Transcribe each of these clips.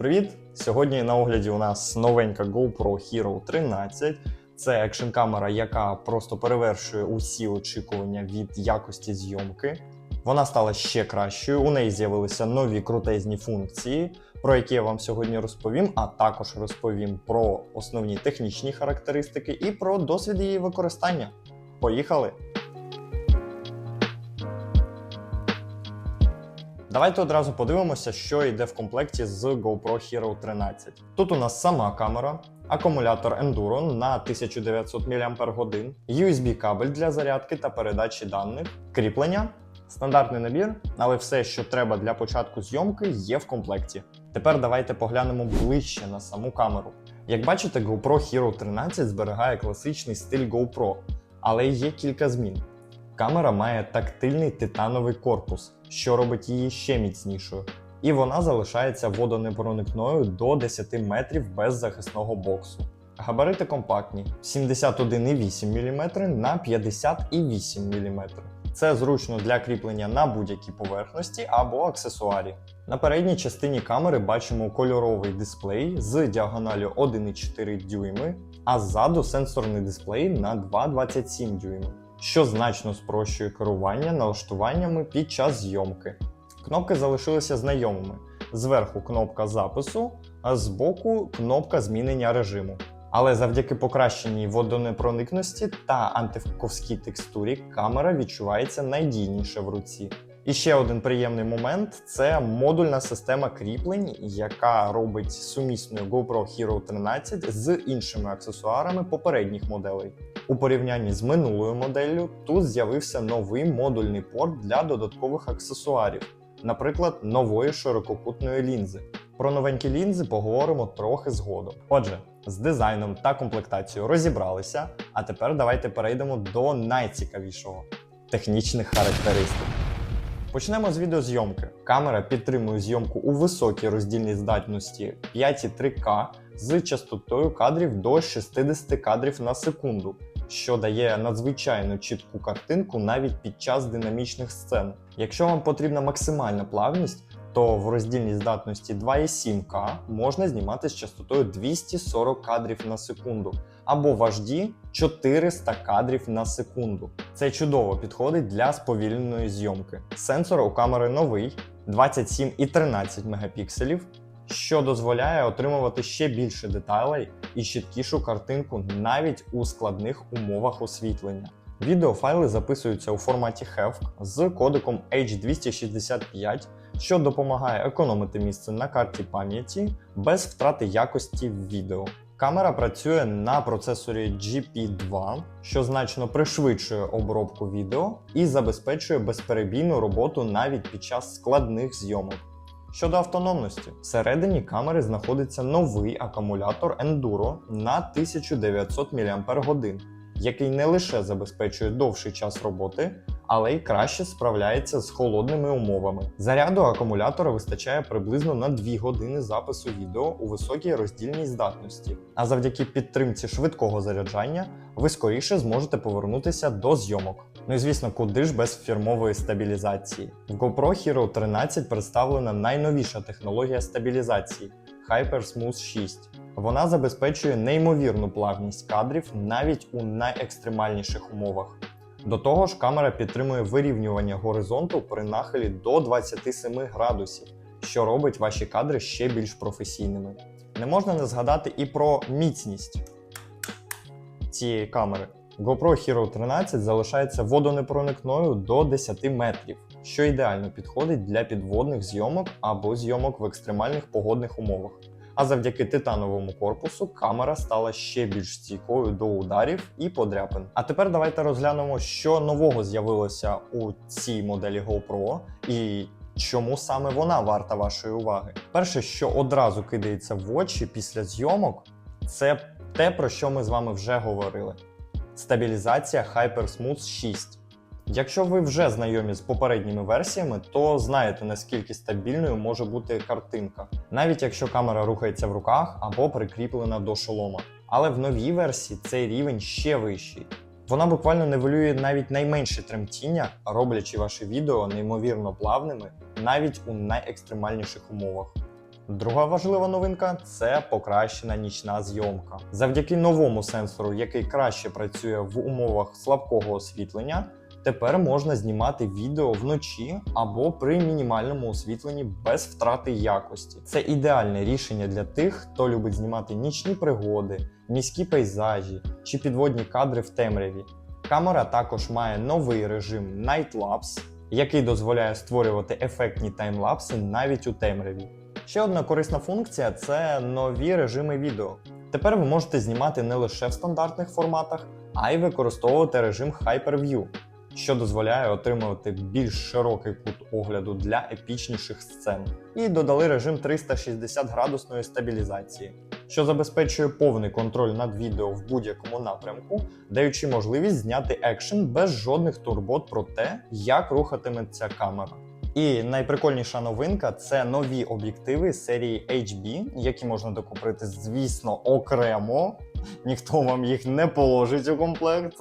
привіт! Сьогодні на огляді у нас новенька GoPro Hero 13. Це екшн камера, яка просто перевершує усі очікування від якості зйомки. Вона стала ще кращою. У неї з'явилися нові крутезні функції, про які я вам сьогодні розповім, а також розповім про основні технічні характеристики і про досвід її використання. Поїхали! Давайте одразу подивимося, що йде в комплекті з GoPro Hero 13. Тут у нас сама камера, акумулятор Enduro на 1900 мАч, USB кабель для зарядки та передачі даних, кріплення, стандартний набір, але все, що треба для початку зйомки, є в комплекті. Тепер давайте поглянемо ближче на саму камеру. Як бачите, GoPro Hero 13 зберігає класичний стиль GoPro, але є кілька змін. Камера має тактильний титановий корпус, що робить її ще міцнішою, і вона залишається водонепроникною до 10 метрів без захисного боксу. Габарити компактні 71,8 мм на 50,8 мм. Це зручно для кріплення на будь-якій поверхності або аксесуарі. На передній частині камери бачимо кольоровий дисплей з діагоналю 1,4 дюйми, а ззаду сенсорний дисплей на 2,27 дюйми що значно спрощує керування налаштуваннями під час зйомки. Кнопки залишилися знайомими. Зверху кнопка запису, а збоку кнопка змінення режиму. Але завдяки покращеній водонепроникності та антифковській текстурі камера відчувається найдійніше в руці. І ще один приємний момент це модульна система кріплень, яка робить сумісною GoPro Hero 13 з іншими аксесуарами попередніх моделей. У порівнянні з минулою моделлю тут з'явився новий модульний порт для додаткових аксесуарів, наприклад, нової ширококутної лінзи. Про новенькі лінзи поговоримо трохи згодом. Отже, з дизайном та комплектацією розібралися, а тепер давайте перейдемо до найцікавішого технічних характеристик. Почнемо з відеозйомки. Камера підтримує зйомку у високій роздільній здатності 5,3К з частотою кадрів до 60 кадрів на секунду, що дає надзвичайно чітку картинку навіть під час динамічних сцен. Якщо вам потрібна максимальна плавність, то в роздільній здатності 2,7К можна знімати з частотою 240 кадрів на секунду, або в HD 400 кадрів на секунду. Це чудово підходить для сповільненої зйомки. Сенсор у камери новий 27 і 13 мегапікселів, що дозволяє отримувати ще більше деталей і чіткішу картинку навіть у складних умовах освітлення. Відеофайли записуються у форматі HEVC з кодеком H265, що допомагає економити місце на карті пам'яті без втрати якості відео. Камера працює на процесорі GP2, що значно пришвидшує обробку відео і забезпечує безперебійну роботу навіть під час складних зйомок. Щодо автономності, всередині камери знаходиться новий акумулятор Enduro на 1900 мАч, який не лише забезпечує довший час роботи, але й краще справляється з холодними умовами. Заряду акумулятора вистачає приблизно на 2 години запису відео у високій роздільній здатності. А завдяки підтримці швидкого заряджання ви скоріше зможете повернутися до зйомок. Ну і звісно, куди ж без фірмової стабілізації. В GoPro Hero 13 представлена найновіша технологія стабілізації HyperSmooth 6. Вона забезпечує неймовірну плавність кадрів навіть у найекстремальніших умовах. До того ж, камера підтримує вирівнювання горизонту при нахилі до 27 градусів, що робить ваші кадри ще більш професійними. Не можна не згадати і про міцність цієї камери. GoPro Hero 13 залишається водонепроникною до 10 метрів, що ідеально підходить для підводних зйомок або зйомок в екстремальних погодних умовах. А завдяки титановому корпусу камера стала ще більш стійкою до ударів і подряпин. А тепер давайте розглянемо, що нового з'явилося у цій моделі GoPro і чому саме вона варта вашої уваги. Перше, що одразу кидається в очі після зйомок, це те, про що ми з вами вже говорили: стабілізація HyperSmooth 6. Якщо ви вже знайомі з попередніми версіями, то знаєте наскільки стабільною може бути картинка, навіть якщо камера рухається в руках або прикріплена до шолома. Але в новій версії цей рівень ще вищий. Вона буквально нивелює навіть найменше тремтіння, роблячи ваші відео неймовірно плавними навіть у найекстремальніших умовах. Друга важлива новинка це покращена нічна зйомка. Завдяки новому сенсору, який краще працює в умовах слабкого освітлення, тепер можна знімати відео вночі або при мінімальному освітленні без втрати якості. Це ідеальне рішення для тих, хто любить знімати нічні пригоди, міські пейзажі чи підводні кадри в темряві. Камера також має новий режим Night Lapse, який дозволяє створювати ефектні таймлапси навіть у темряві. Ще одна корисна функція це нові режими відео. Тепер ви можете знімати не лише в стандартних форматах, а й використовувати режим Hyperview, що дозволяє отримувати більш широкий кут огляду для епічніших сцен. І додали режим 360 градусної стабілізації, що забезпечує повний контроль над відео в будь-якому напрямку, даючи можливість зняти екшен без жодних турбот про те, як рухатиметься камера. І найприкольніша новинка це нові об'єктиви серії HB, які можна докупити, звісно, окремо. Ніхто вам їх не положить у комплект.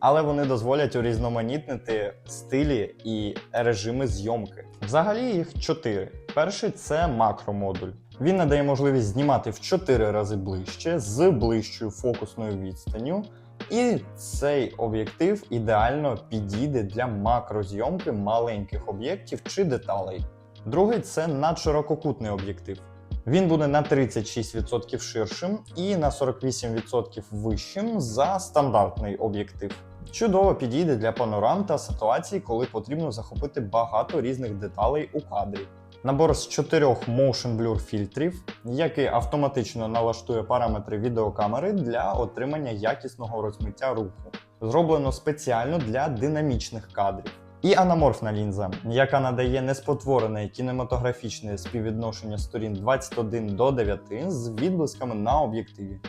Але вони дозволять урізноманітнити стилі і режими зйомки. Взагалі їх чотири. Перший це макромодуль. Він надає можливість знімати в 4 рази ближче з ближчою фокусною відстанню. І цей об'єктив ідеально підійде для макрозйомки маленьких об'єктів чи деталей. Другий це надширококутний об'єктив. Він буде на 36% ширшим і на 48% вищим за стандартний об'єктив. Чудово підійде для панорам та ситуацій, коли потрібно захопити багато різних деталей у кадрі. Набор з чотирьох Motion Blur фільтрів, який автоматично налаштує параметри відеокамери для отримання якісного розмиття руху. Зроблено спеціально для динамічних кадрів. І анаморфна лінза, яка надає неспотворене кінематографічне співвідношення сторін 21 до 9 з відблисками на об'єктиві.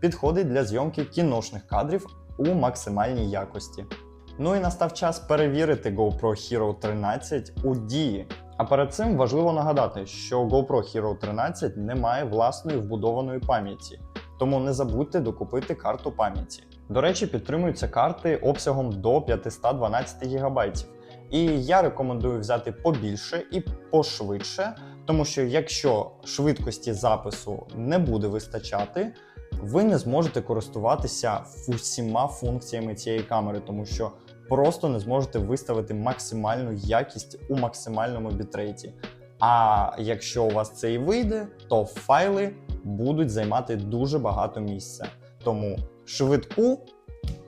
Підходить для зйомки кіношних кадрів у максимальній якості. Ну і настав час перевірити GoPro Hero 13 у дії. А перед цим важливо нагадати, що GoPro Hero 13 не має власної вбудованої пам'яті, тому не забудьте докупити карту пам'яті. До речі, підтримуються карти обсягом до 512 ГБ. І я рекомендую взяти побільше і пошвидше, тому що якщо швидкості запису не буде вистачати, ви не зможете користуватися усіма функціями цієї камери, тому що просто не зможете виставити максимальну якість у максимальному бітрейті. А якщо у вас це і вийде, то файли будуть займати дуже багато місця. Тому швидку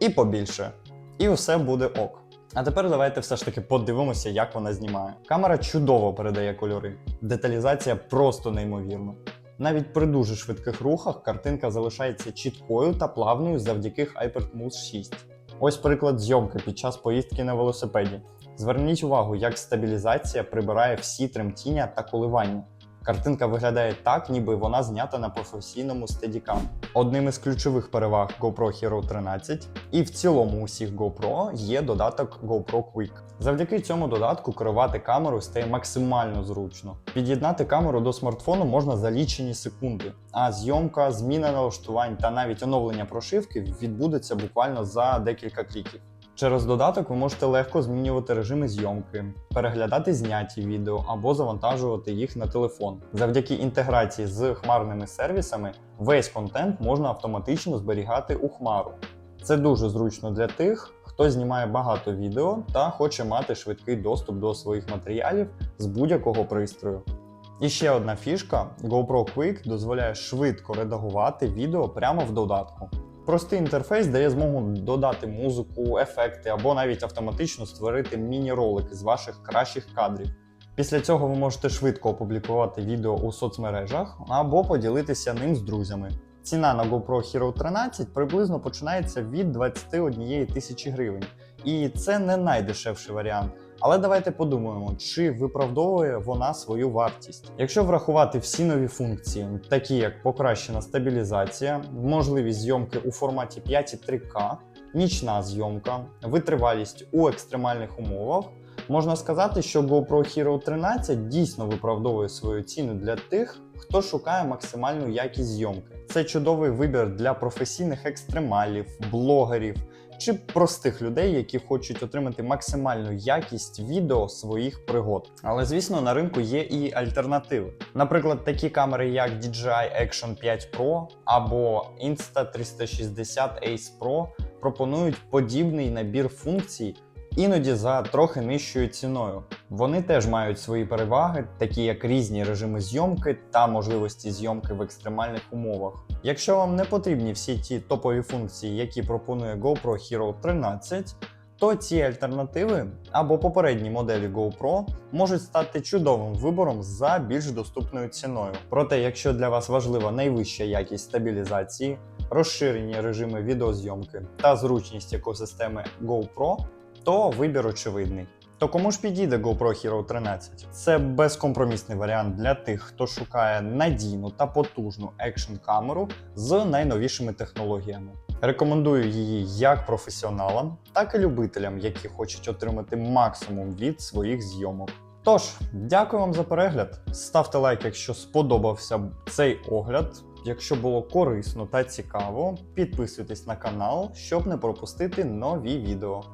і побільше. І все буде ок. А тепер давайте все ж таки подивимося, як вона знімає. Камера чудово передає кольори. Деталізація просто неймовірна. Навіть при дуже швидких рухах картинка залишається чіткою та плавною завдяки HyperSmooth 6. Ось приклад зйомки під час поїздки на велосипеді. Зверніть увагу, як стабілізація прибирає всі тремтіння та коливання. Картинка виглядає так, ніби вона знята на професійному стедікам. Одним із ключових переваг GoPro Hero 13 і в цілому усіх GoPro є додаток GoPro Quick. Завдяки цьому додатку керувати камерою стає максимально зручно. Під'єднати камеру до смартфону можна за лічені секунди, а зйомка, зміна налаштувань та навіть оновлення прошивки відбудеться буквально за декілька кліків. Через додаток ви можете легко змінювати режими зйомки, переглядати зняті відео або завантажувати їх на телефон. Завдяки інтеграції з хмарними сервісами весь контент можна автоматично зберігати у хмару. Це дуже зручно для тих, хто знімає багато відео та хоче мати швидкий доступ до своїх матеріалів з будь-якого пристрою. І ще одна фішка: GoPro Quick дозволяє швидко редагувати відео прямо в додатку. Простий інтерфейс дає змогу додати музику, ефекти або навіть автоматично створити міні-ролики з ваших кращих кадрів. Після цього ви можете швидко опублікувати відео у соцмережах або поділитися ним з друзями. Ціна на GoPro Hero 13 приблизно починається від 21 тисячі гривень, і це не найдешевший варіант. Але давайте подумаємо, чи виправдовує вона свою вартість. Якщо врахувати всі нові функції, такі як покращена стабілізація, можливість зйомки у форматі 5,3К, нічна зйомка, витривалість у екстремальних умовах, Можна сказати, що GoPro Hero 13 дійсно виправдовує свою ціну для тих, хто шукає максимальну якість зйомки. Це чудовий вибір для професійних екстремалів, блогерів чи простих людей, які хочуть отримати максимальну якість відео своїх пригод. Але звісно, на ринку є і альтернативи. Наприклад, такі камери, як DJI Action 5 Pro або Insta360 Ace Pro пропонують подібний набір функцій. Іноді за трохи нижчою ціною. Вони теж мають свої переваги, такі як різні режими зйомки та можливості зйомки в екстремальних умовах. Якщо вам не потрібні всі ті топові функції, які пропонує GoPro Hero 13, то ці альтернативи або попередні моделі GoPro можуть стати чудовим вибором за більш доступною ціною. Проте, якщо для вас важлива найвища якість стабілізації, розширені режими відеозйомки та зручність екосистеми GoPro, то вибір очевидний. То кому ж підійде GoPro Hero 13? Це безкомпромісний варіант для тих, хто шукає надійну та потужну екшн камеру з найновішими технологіями. Рекомендую її як професіоналам, так і любителям, які хочуть отримати максимум від своїх зйомок. Тож, дякую вам за перегляд. Ставте лайк, якщо сподобався цей огляд. Якщо було корисно та цікаво, підписуйтесь на канал, щоб не пропустити нові відео.